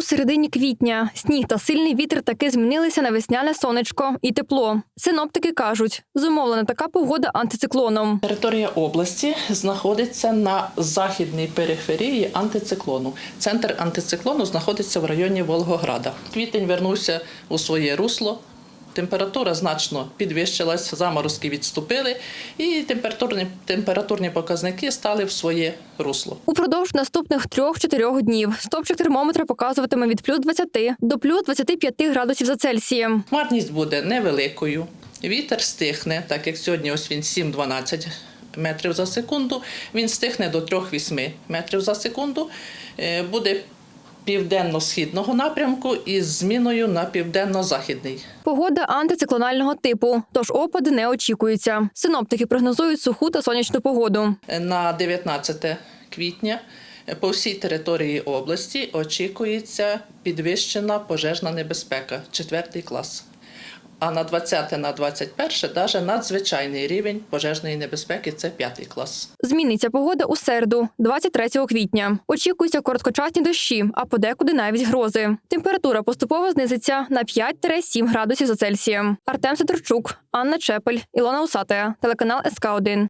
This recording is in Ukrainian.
У середині квітня сніг та сильний вітер таки змінилися на весняне сонечко і тепло. Синоптики кажуть, зумовлена така погода антициклоном. Територія області знаходиться на західній периферії антициклону. Центр антициклону знаходиться в районі Волгограда. Квітень вернувся у своє русло. Температура значно підвищилась, заморозки відступили, і температурні, температурні показники стали в своє русло. Упродовж наступних трьох-чотирьох днів стопчик термометра показуватиме від плюс 20 до плюс 25 градусів за Цельсієм. Хмарність буде невеликою, вітер стихне, так як сьогодні ось він 7-12 метрів за секунду, він стихне до 3-8 метрів за секунду. Е, Буде південно-східного напрямку із зміною на південно-західний. Погода антициклонального типу, тож опади не очікуються. Синоптики прогнозують суху та сонячну погоду. На 19 квітня по всій території області очікується підвищена пожежна небезпека, четвертий клас. А на 20 на 21 навіть надзвичайний рівень пожежної небезпеки це п'ятий клас. Зміниться погода у середу, 23 квітня. Очікуються короткочасні дощі, а подекуди навіть грози. Температура поступово знизиться на 5-7 градусів за Цельсієм. Артем Сидорчук, Анна Чепель, Ілона Усатая, телеканал СК 1